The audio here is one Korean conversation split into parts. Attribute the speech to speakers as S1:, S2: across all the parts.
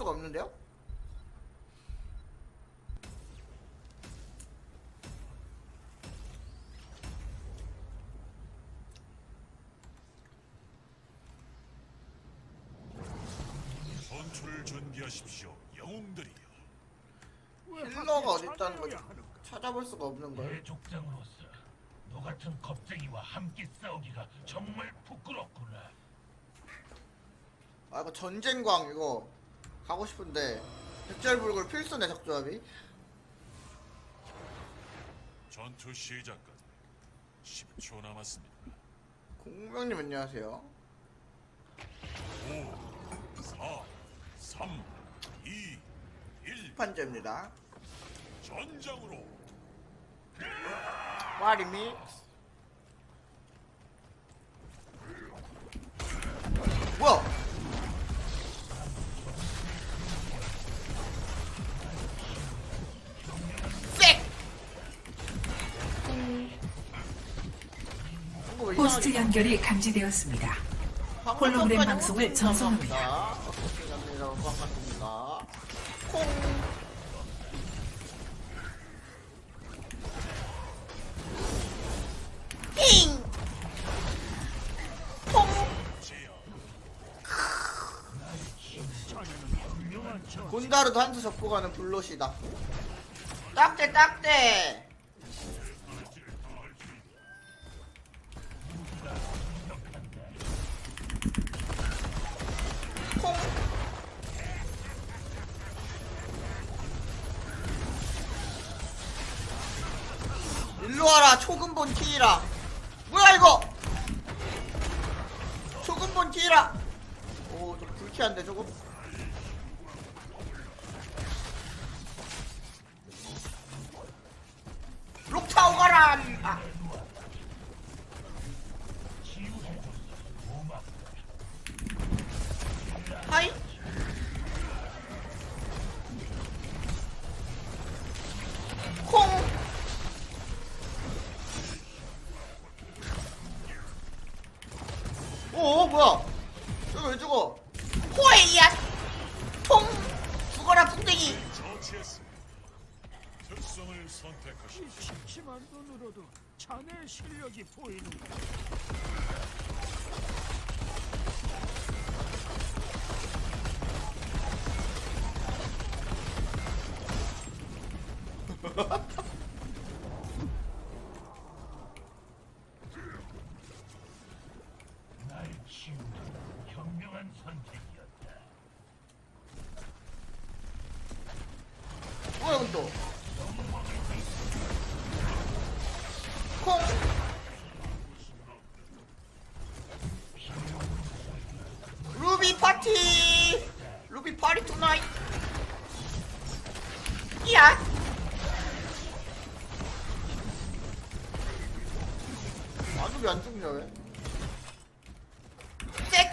S1: 수가 없는데요?
S2: 전투를 준비하십시오, 영웅들이여.
S1: 힐러가 어디 있다는 거지? 찾아볼 수가 없는 걸.
S3: 대족장으로서 너 같은 겁쟁이와 함께 싸우기가 정말 부끄럽구나.
S1: 아 이거 전쟁광 이거 가고 싶은데 백절불굴 필수네 적조합이.
S2: 전투 시작까지 10초 남았습니다.
S1: 공명님 안녕하세요.
S2: 5, 4, 3, 2, 1.
S1: 판제입니다.
S2: 전장으로
S1: 와리미. 뭐야?
S4: 호스트
S1: 이상하게
S4: 연결이 감지되었습니다. 홀로그램 방송을 전송합니다.
S1: 반갑습니다. 콩. 띵. 콩. 곤다르도 한수 접고 가는 블롯이다. 딱대 딱대. 일로 와라 초근본 키이라. 뭐야 이거? 초근본 키이라. 오좀 불쾌한데 조금 록타오 가라 아. 하이 콩 오 뭐야 저거 왜 죽어 호이야 통 죽어라 풍뎅이
S2: 처치했습니다. 특성을
S5: 심한 눈으로도 자네 실력이 보이는
S3: 날 치우는 현명한 선택이었다.
S1: 뭐야 이건 또 콩. 루비 파티 루비 파티 투나잇 이야. 아 루비 안 죽냐 왜? 잭!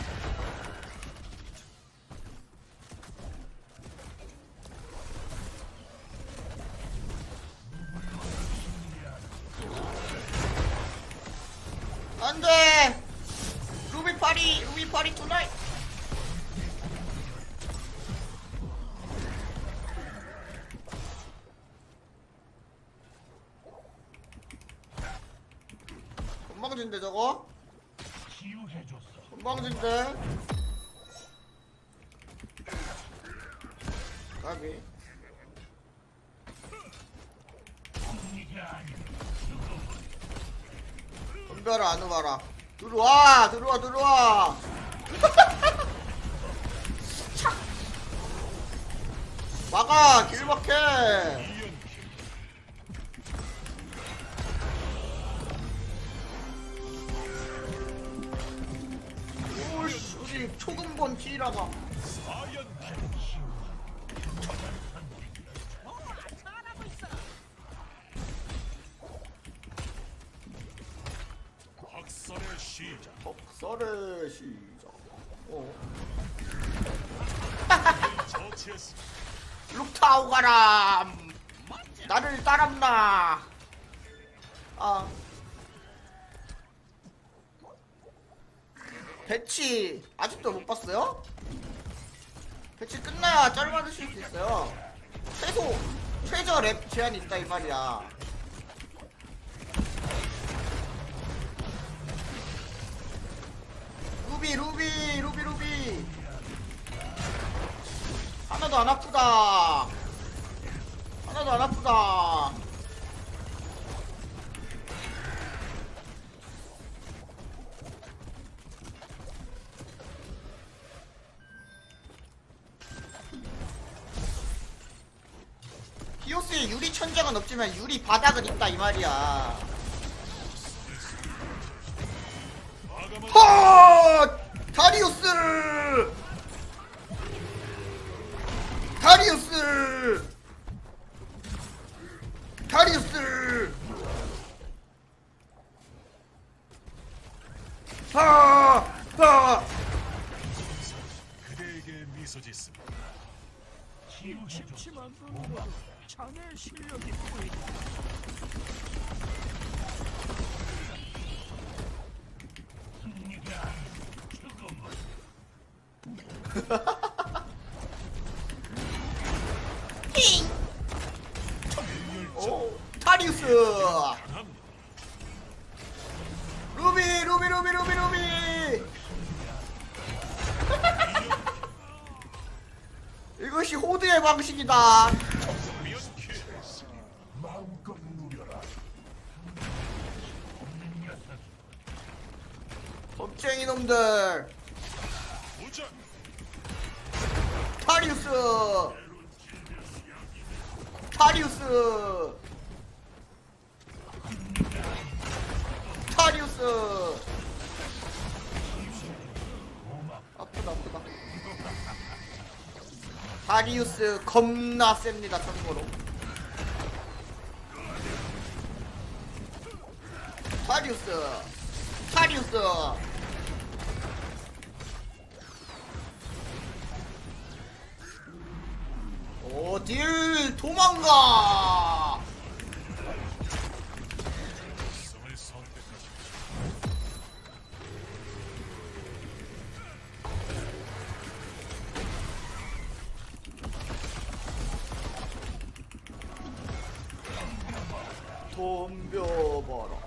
S1: 안돼. 루비 파리 루비 파리 투나잇 건방진데 저거. 건방진데? 까비. 덤벼라 안 오봐라. 들어와 들어와 들어와. 착. 막아 길막해 우리 초근본
S2: 사연 학살의 시작.
S1: 덕설의 시작 어.
S2: 처치했습니다.
S1: 룩타오 가람 나를 따랐나 아 배치 아직도 못 봤어요? 배치 끝나야 짤 받으실 수 있어요. 최소 최저 랩 제한이 있다 이 말이야. 루비 루비 루비 루비 하나도 안 아프다. 하나도 안 아프다. 없지만 유리 바닥은 있다 이 말이야. 하! 다리우스! 다리우스! 다리우스! 하! 하!
S2: 그대에게 미소 짓습니다.
S5: 자네 실력이 보인다.
S1: 오, 다리우스!
S3: 마음껏 누려라.
S1: 겁쟁이 놈들.
S2: 무장
S1: 타리우스! 타리우스! 타리우스! 아프다, 아프다. 타리우스 겁나 셉니다, 참고로. 타리우스! 타리우스! 어딜 도망가! 덤벼봐라.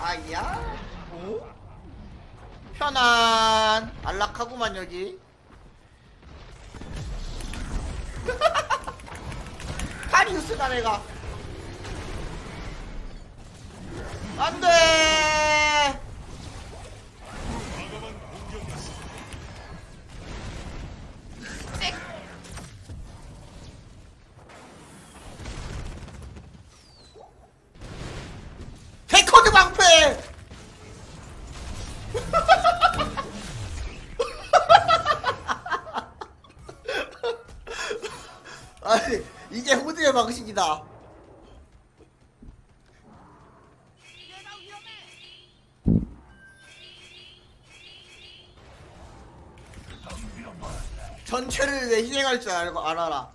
S1: 아야? 오? 편안. 안락하구만 여기. 카리우스다 내가. 안돼.
S2: 과감한 공격이었습니다.
S1: 백코드 방패! 아니 후드의 방식이다. 전체를 위해 희생할 줄 알고 알아라.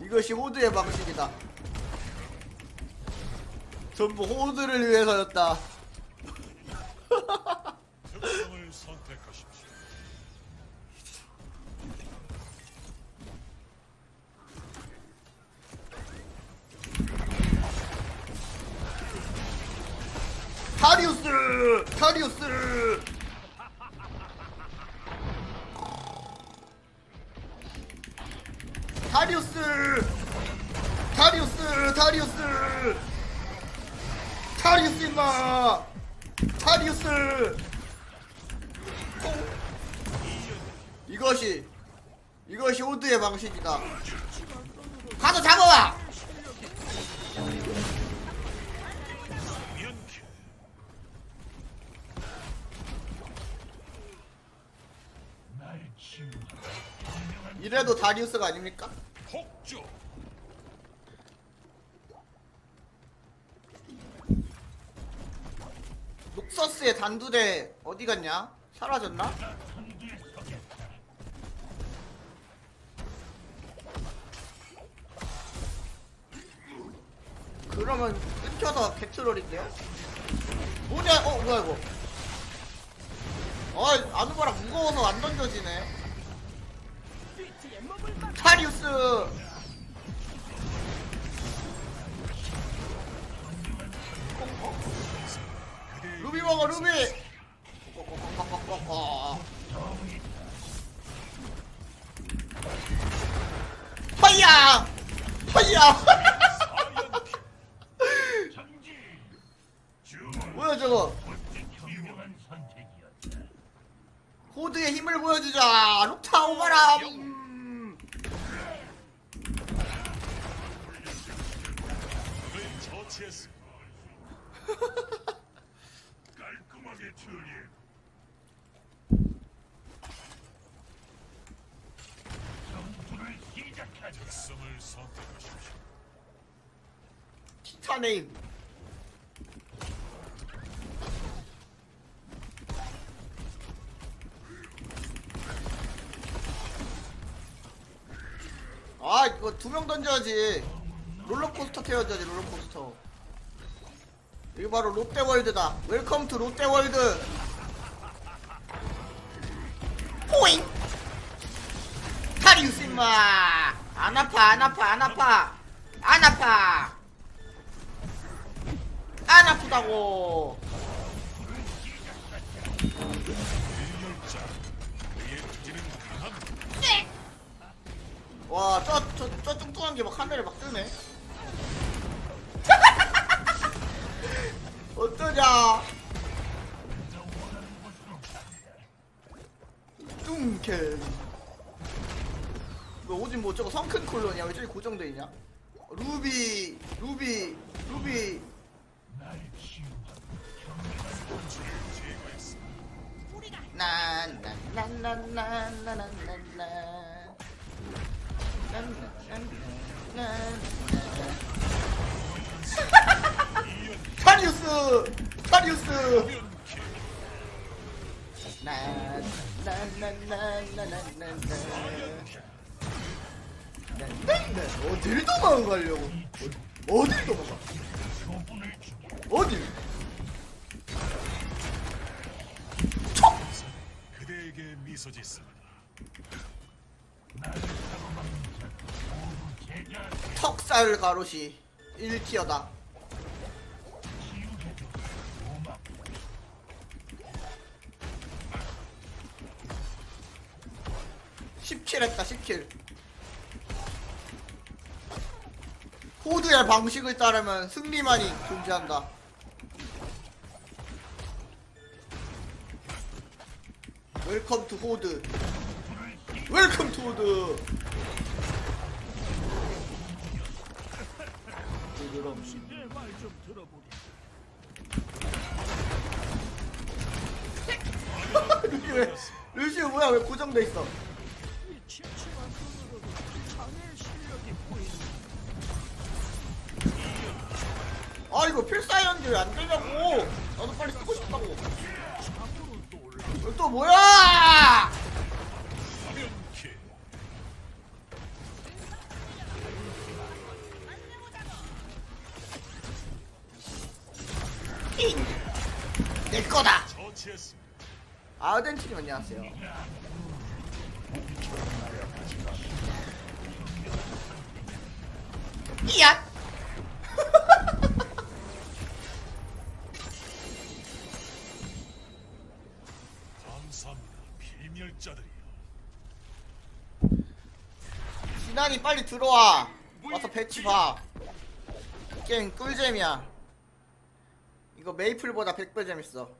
S1: 이것이 호드의 방식이다. 전부 호드를 위해서였다.
S2: 특성을 선택하십시오.
S1: 타리우스! 타리우스! 타리우스! 다리우스 다리우스 다리우스 임마 다리우스 통. 이것이 이것이 오드의 방식이다 가서 잡아와 이래도 다리우스가 아닙니까?
S2: 폭주
S1: 녹서스의 단두대 어디 갔냐? 사라졌나? 그러면 끊겨서 개트롤인데요? 뭐냐? 어 뭐야 이거? 아 아누바랑 무거워서 안 던져지네. 타리우스. 루비 먹어 루비. 파이야
S3: 파이야
S1: 뭐야 저거? 코드의 힘을 보여주자. 루타
S2: 오바람 처치했어
S3: 깔끔하게 처리해. 전투를 시작하자.
S2: 특성을 선택하십시오
S1: 티타네임. 아 이거 두 명 던져야지 롤러코스터 태워야지 롤러코스터. 이게 바로 롯데월드다. 웰컴 투 롯데월드. 포잉! 타리우스 임마! 안 아파 안 아파 안 아파. 안 아파. 안 아프다고.
S2: 일렬자 그의 투지는 강함
S1: 와, 저, 저, 저 뚱뚱한 게 막 하늘에 막 뜨네. 뚱캐. 뭐, 오진 뭐 저거 성큰 콜론이야? 왜 저기 고정돼 있냐? 루비, 루비, 루비.
S3: 날 치우라.
S2: 제거했어
S1: 난, 난, 난, 난, 난, 난, 난, 난, 난. 난, 난, 난, 난, 난. 타리우스! 난, 난, 난. 어딜 도망가려고? 어- 어딜 도망가? 어딜?
S2: 그대에게 미소 짓습니다
S1: 턱살 가로시 1티어다. 10킬 했다 10킬. 코드의 방식을 따르면 승리만이 존재한다. 웰컴 투 호드 웰컴 투 호드 그럼 루시 왜 루시 뭐야? 왜 고정돼 있어?
S5: 침침한 눈으로도 자네의 실력이 보인다.
S1: 아 이거 필사였는데 왜 안 되냐고. 나도 빨리 쓰고 싶다고. 이거 또 뭐야!
S2: 면킬
S1: 내 거다.
S2: 처치했습니다.
S1: 아르헨티님 안녕하세요 야.
S2: 감사합니다 필멸자들이여.
S1: 진환이 빨리 들어와. 와서 배치 봐. 게임 꿀잼이야. 이거 메이플보다 100배 재밌어